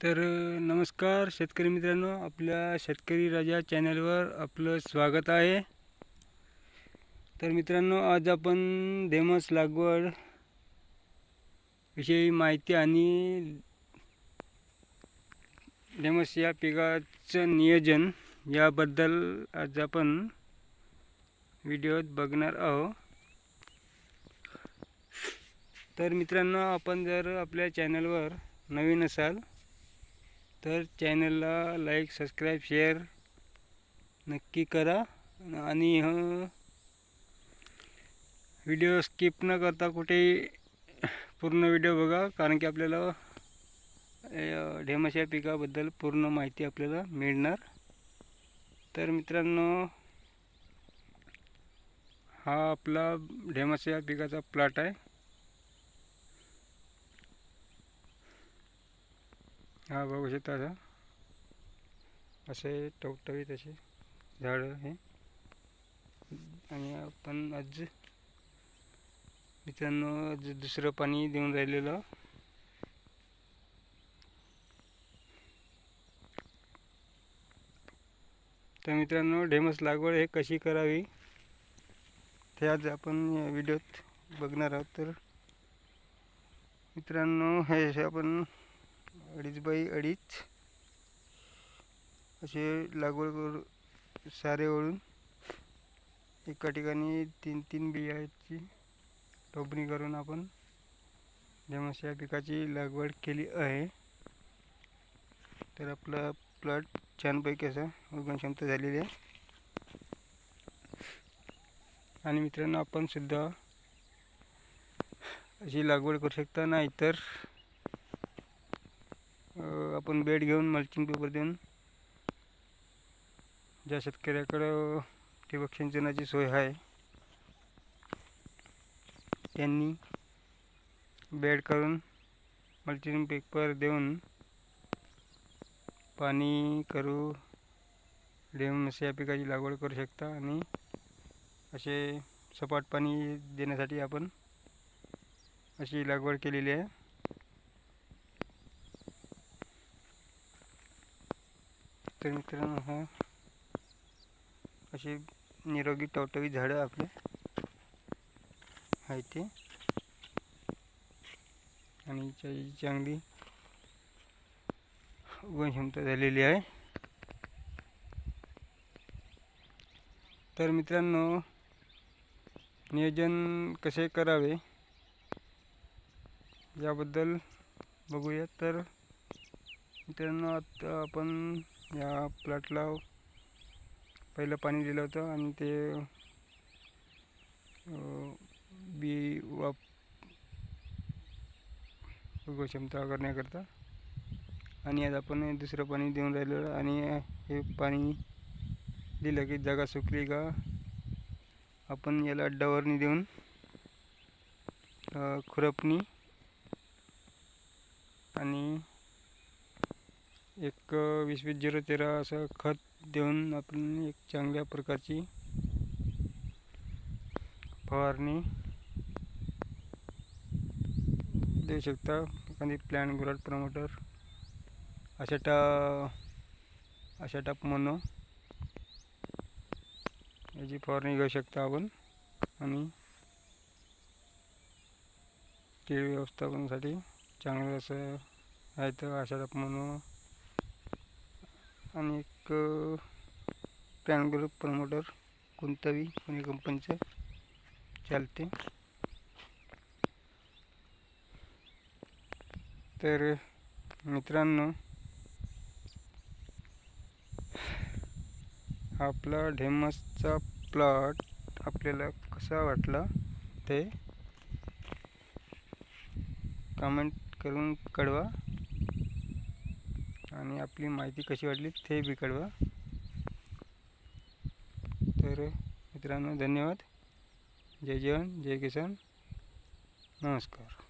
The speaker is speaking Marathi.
तर नमस्कार शेतकरी मित्रांनो आपल्या शेतकरी राजा चॅनलवर आपलं स्वागत आहे. तर मित्रांनो आज आपण धेमस लागवड विषयी माहिती आणि देमस या पिकाचं नियोजन याबद्दल आज आपण व्हिडिओत बघणार आहोत. तर मित्रांनो आपण जर आपल्या चॅनलवर नवीन असाल तर चॅनलला लाईक सबस्क्राईब शेअर नक्की करा आणि ह व्हिडिओ स्किप न करता कुठेही पूर्ण व्हिडिओ बघा कारण की आपल्याला ढेमाशा पिकाबद्दल पूर्ण माहिती आपल्याला मिळणार. तर मित्रांनो हा आपला ढेमाशा पिकाचा प्लॉट आहे. हा बघू शकता असे टवटवीत असे झाडं हे. आणि आपण आज मित्रांनो आज दुसरं पाणी देऊन राहिलेलं. तर मित्रांनो ढेमस लागवड हे कशी करावी ते आज आपण या व्हिडिओत बघणार आहोत. तर मित्रांनो हे आपण अडीच बाई अडीच. असे लागवड करू सारे वळून एका ठिकाणी तीन तीन बियाची रोपणी करून आपण जेव्हा या पिकाची लागवड केली आहे. तर आपला प्लॉट छानपैकी असा उगवण क्षमता झालेली आहे. आणि मित्रांनो आपण सुद्धा अशी लागवड करू शकता नाही तर आपण बेड घेऊन मल्चिंग पेपर देऊन. ज्या शेतकऱ्याकडं ठिबक सिंचनाची सोय आहे त्यांनी बेड करून मल्चिंग पेपर देऊन पाणी करू देऊन या पिकाची लागवड करू शकता आणि असे सपाट पाणी देण्यासाठी आपण अशी लागवड केलेली आहे. तर मित्रांनो हा. अशी निरोगी टवटवी झाडं आपले. आहे ते. आणि चांगली क्षमता झालेली आहे. तर मित्रांनो नियोजन कसे करावे याबद्दल बघूया. तर मित्रांनो आता आपण या प्लॉटला पहिलं पाणी दिलं होतं आणि ते बी वाप क्षमता करण्याकरता. आणि आज आपण दुसरं पाणी देऊन राहिलो आणि हे पाणी दिलं की जागा सुकली का? आपण याला डवरणी देऊन खुरपणी आणि एक वीस वीस झिरो तेरा असं खत देऊन आपण एक चांगल्या प्रकारची फवारणी देऊ शकता. एखादी प्लॅन ग्रोथ प्रमोटर अशा टा अशा टाप मोनो याची फवारणी घेऊ शकता आपण. आणि कीड व्यवस्थापनासाठी चांगलं असं आहे तर अशाटाप मोनो आणि एक पॅन ग्रुप प्रमोटर कोणताही कोणी कंपनीचं चालते. तर मित्रांनो आपला ढेमसचा प्लॉट आपल्याला कसा वाटला ते कमेंट करून कळवा. आणि आपली माहिती कशी वाटली ते बी कळवा. तर मित्रांनो धन्यवाद. जय जवान जय किसान. नमस्कार.